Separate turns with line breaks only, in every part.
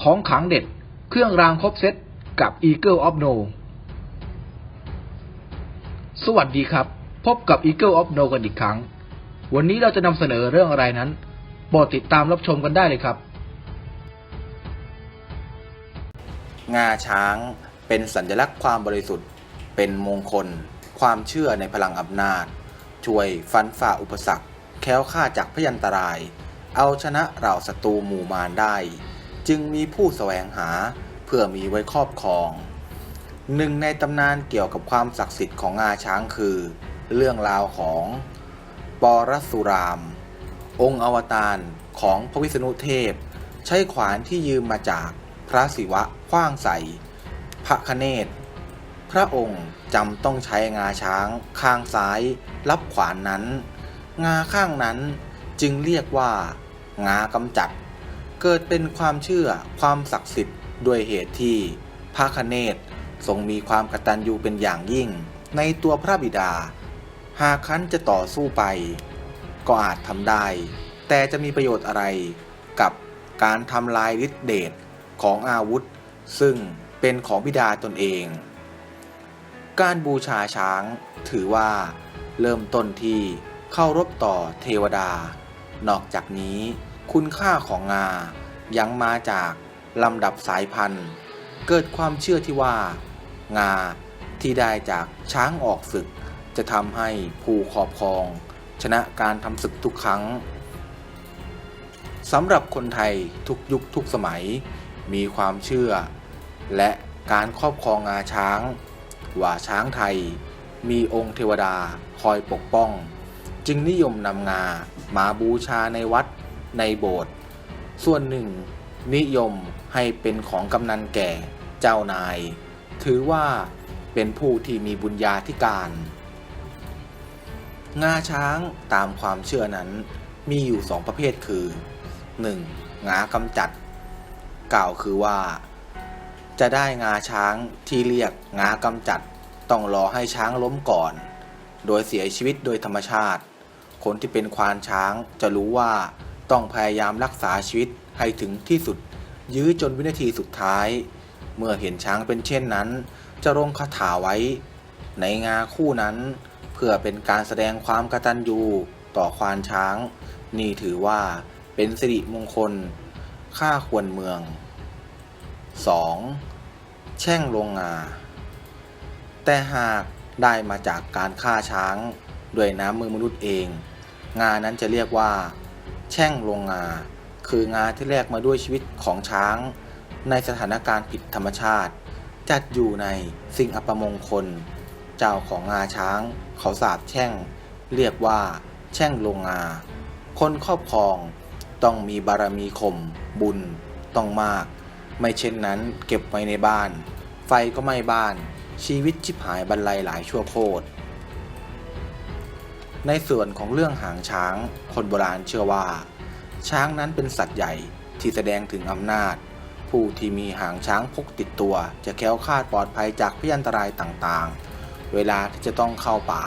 ของขังเด็ด เครื่องรางครบเซตกับ Eagle of No สวัสดีครับ พบกับ Eagle of No กันอีกครั้ง วันนี้เราจะนำเสนอเรื่องอะไรนั้นโปรดติดตามรับชมกันได้เลยครับ
งาช้างเป็นสัญลักษณ์ความบริสุทธิ์ เป็นมงคล ความเชื่อในพลังอำนาจ ช่วยฟันฝ่าอุปสรรค แคล้วค่าจากพยันตราย เอาชนะเหล่าศัตรูหมู่มารได้ จึงมีผู้แสวงหาเพื่อมีไว้ครอบครอง หนึ่งในตำนานเกี่ยวกับความศักดิ์สิทธิ์ของงาช้างคือ เรื่องราวของปรสุราม องค์อวตารของพระวิษณุเทพ ใช้ขวานที่ยืมมาจากพระศิวะขว้างใส่ พระคเนศพระองค์จำต้องใช้งาช้างข้างซ้าย รับขวานนั้น งาข้างนั้นจึงเรียกว่า งากำจัด เกิดเป็นความเชื่อความศักดิ์สิทธิ์ด้วยเหตุที่พระคเนศทรงมีความกตัญญูเป็นอย่างยิ่ง ในตัวพระบิดา หากคันจะต่อสู้ไป ก็อาจทำได้ แต่จะมีประโยชน์อะไรกับการทำลายฤทธิเดชของอาวุธ ซึ่งเป็นของบิดาตนเอง การบูชาช้างถือว่า เริ่มต้นที่เข้ารบต่อเทวดา นอกจากนี้ คุณค่าของงา ยังมาจากลำดับสายพันธุ์ เกิดความเชื่อที่ว่า งาที่ได้จากช้างออกศึก จะทำให้ผู้ครอบครอง ชนะการทำศึกทุกครั้งสำหรับคนไทยทุกยุคทุกสมัย มีความเชื่อ และการครอบครองงาช้าง ว่าช้างไทย มีองค์เทวดาคอยปกป้อง จึงนิยมนำงามาบูชาในวัด ในโบสถ์ส่วนหนึ่ง นิยมให้เป็นของกำนันแก่เจ้านาย ถือว่าเป็นผู้ที่มีบุญญาธิการ งาช้างตามความเชื่อนั้นมีอยู่สองประเภทคือ 1. งากำจัด กล่าวคือว่า จะได้งาช้างที่เรียกงากำจัด ต้องรอให้ช้างล้มก่อน โดยเสียชีวิตโดยธรรมชาติ คนที่เป็นควานช้างจะรู้ว่า ต้องพยายามรักษาชีวิตให้ถึงที่สุด ยื้อจนวินาทีสุดท้าย เมื่อเห็นช้างเป็นเช่นนั้น จะลงคาถาไว้ ในงาคู่นั้น เพื่อเป็นการแสดงความกตัญญูต่อควานช้าง นี่ถือว่าเป็นสิริมงคล ค่าควรเมือง 2. แช่งลงงา แต่หากได้มาจากการฆ่าช้าง ด้วยน้ำมือมนุษย์เอง งานั้นจะเรียกว่า แช่งลงงา คืองาที่แลกมาด้วยชีวิตของช้าง ในสถานการณ์ผิดธรรมชาติ จัดอยู่ในสิ่งอัปมงคล เจ้าของงาช้าง เขาสาบแช่ง เรียกว่า แช่งลงงา คนครอบครองต้องมีบารมีข่มบุญต้องมาก ไม่เช่นนั้นเก็บไว้ในบ้าน ไฟก็ไหม้บ้าน ชีวิตชิบหายบรรลัยหลายชั่วโคตร ในส่วนของเรื่องหางช้าง คนโบราณเชื่อว่า ช้างนั้นเป็นสัตว์ใหญ่ที่แสดงถึงอำนาจ ผู้ที่มีหางช้างพกติดตัว จะแคล้วคลาดปลอดภัยจากพยันตรายต่างๆ เวลาที่จะต้องเข้าป่า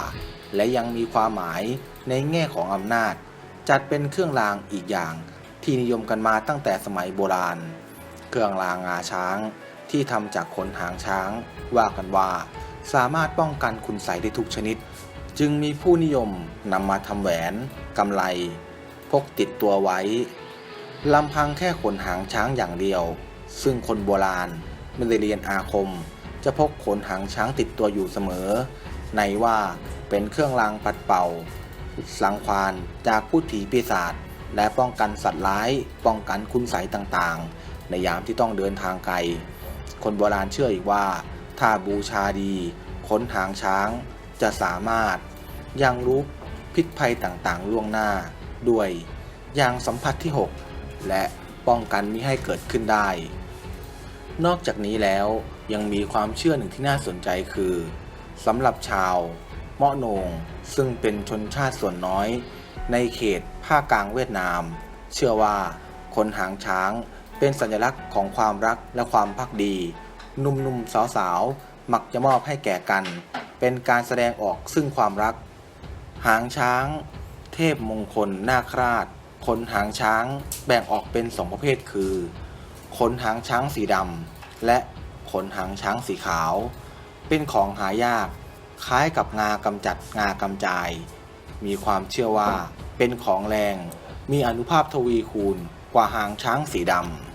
และยังมีความหมายในแง่ของอำนาจ จัดเป็นเครื่องรางอีกอย่างที่นิยมกันมาตั้งแต่สมัยโบราณ เครื่องรางงาช้างที่ทำจากขนหางช้าง ว่ากันว่า สามารถป้องกันคุณใสได้ทุกชนิด จึงมีผู้นิยมนำมาทำแหวนกำไล พกติดตัวไว้ลำพังแค่ขนหางช้างอย่างเดียว ซึ่งคนโบราณไม่ได้เรียนอาคม จะพกขนหางช้างติดตัวอยู่เสมอ ในว่าเป็นเครื่องรางปัดเป่า สังควานจากผู้ผีปีศาจและป้องกันสัตว์ร้าย ป้องกันคุณใสยต่างๆ ในยามที่ต้องเดินทางไกล คนโบราณเชื่ออีกว่า ถ้าบูชาดีขนหางช้าง จะสามารถยังรู้พิษภัยต่างๆ ล่วงหน้า ด้วยยางสัมผัสที่ 6 และป้องกันมิให้เกิดขึ้นได้ นอกจากนี้แล้วยังมีความเชื่อหนึ่งที่น่าสนใจคือสำหรับชาวเมาะโนงซึ่งเป็นชนชาติส่วนน้อย ในเขตภาคกลางเวียดนาม เชื่อว่าคนหางช้างเป็นสัญลักษณ์ของความรักและความพักดี หนุ่มๆสาวๆมักจะมอบให้แก่กัน เป็นการแสดงออกซึ่งความรัก หางช้าง เทพมงคล นาคราชขนหางช้างแบ่งออกเป็นสองประเภทคือขนหางช้างสีดำและขนหางช้างสีขาว เป็นของหายาก คล้ายกับงากำจัดงากำจาย มีความเชื่อว่าเป็นของแรง มีอนุภาพทวีคูณกว่าหางช้างสีดำ